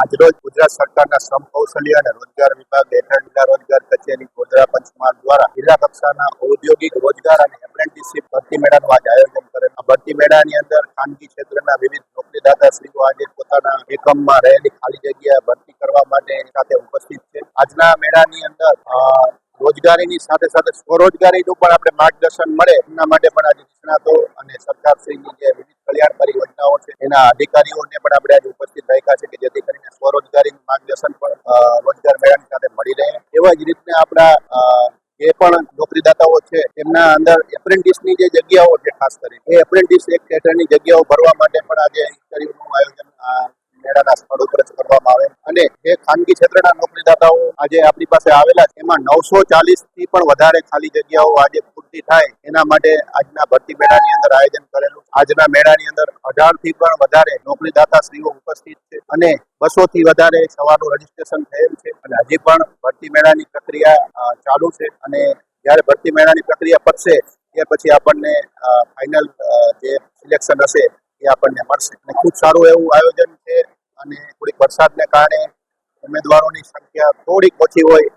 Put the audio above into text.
આજરોજ ગુજરાત સરકારના શ્રમ કૌશલ્ય અને રોજગાર વિભાગ હેઠળ જિલ્લા રોજગાર કચેરી, ગોધરા પંચમહાલ દ્વારા જિલ્લા કક્ષાના ઔદ્યોગિક રોજગાર અને એપ્રેન્ટિસશીપ ભરતી મેળાનું આજે આયોજન કરેલ. ભરતી મેળાની અંદર ખાનગી ક્ષેત્રના વિવિધ નોકરીદાતાશ્રીઓ આજે પોતાના એકમમાં રહેલી ખાલી જગ્યા ભરતી કરવા માટે સાથે ઉપસ્થિત છે. આજના મેળાની અંદર રોજગારીની સાથે સાથે સ્વરોજગારીનું પણ આપણે માર્ગદર્શન મળે. એના માટે પણ આજે નિષ્ણાતો અને સરકારશ્રીની જે કલ્યાણકારી યોજનાઓ છે. એના અધિકારીઓને પણ આપણે આજે ઉપસ્થિત રાખ્યા છે કે જેથી કરીને સ્વરોજગારીનું માર્ગદર્શન પણ રોજગાર મેળાની સાથે મળી રહે. એવા જ રીતના આપણા જે પણ નોકરીદાતાઓ છે એમના અંદર એપ્રેન્ટિસની જે જગ્યાઓ છે, ખાસ કરીને. એ એપ્રેન્ટિસ એક હેઠળની જગ્યાઓ ભરવા માટે પણ આજે ઇન્ટરવ્યુનું આયોજન મેળાના સ્થળ જ કરવામાં આવે. અને જે ખાનગી ક્ષેત્રના નોકરીદાતાઓ આજે આપણી પાસે આવેલા છે. એમાં નવસો ચાલીસથી પણ વધારે ખાલી જગ્યાઓ આજે પૂરતી થાય એના માટે આજના ભરતી મેળાની અંદર આયોજન કરેલું. આજના મેળાની અંદર અઢારથી પણ વધારે નોકરીદાતા શ્રીઓ ઉપસ્થિત છે અને બસો થી વધારે સવારનું રજીસ્ટ્રેશન થયેલ છે. અને હજી પણ ભરતી મેળાની પ્રક્રિયા ચાલુ છે. અને જ્યારે ભરતી મેળાની પ્રક્રિયા પતશે, ત્યાર પછી આપણને ફાઇનલ જે સિલેક્શન હશે એ આપણને મળશે. અને ખૂબ સારું એવું આયોજન છે. અને થોડીક વરસાદને કારણે ઉમેદવારોની સંખ્યા થોડીક ઓછી હોય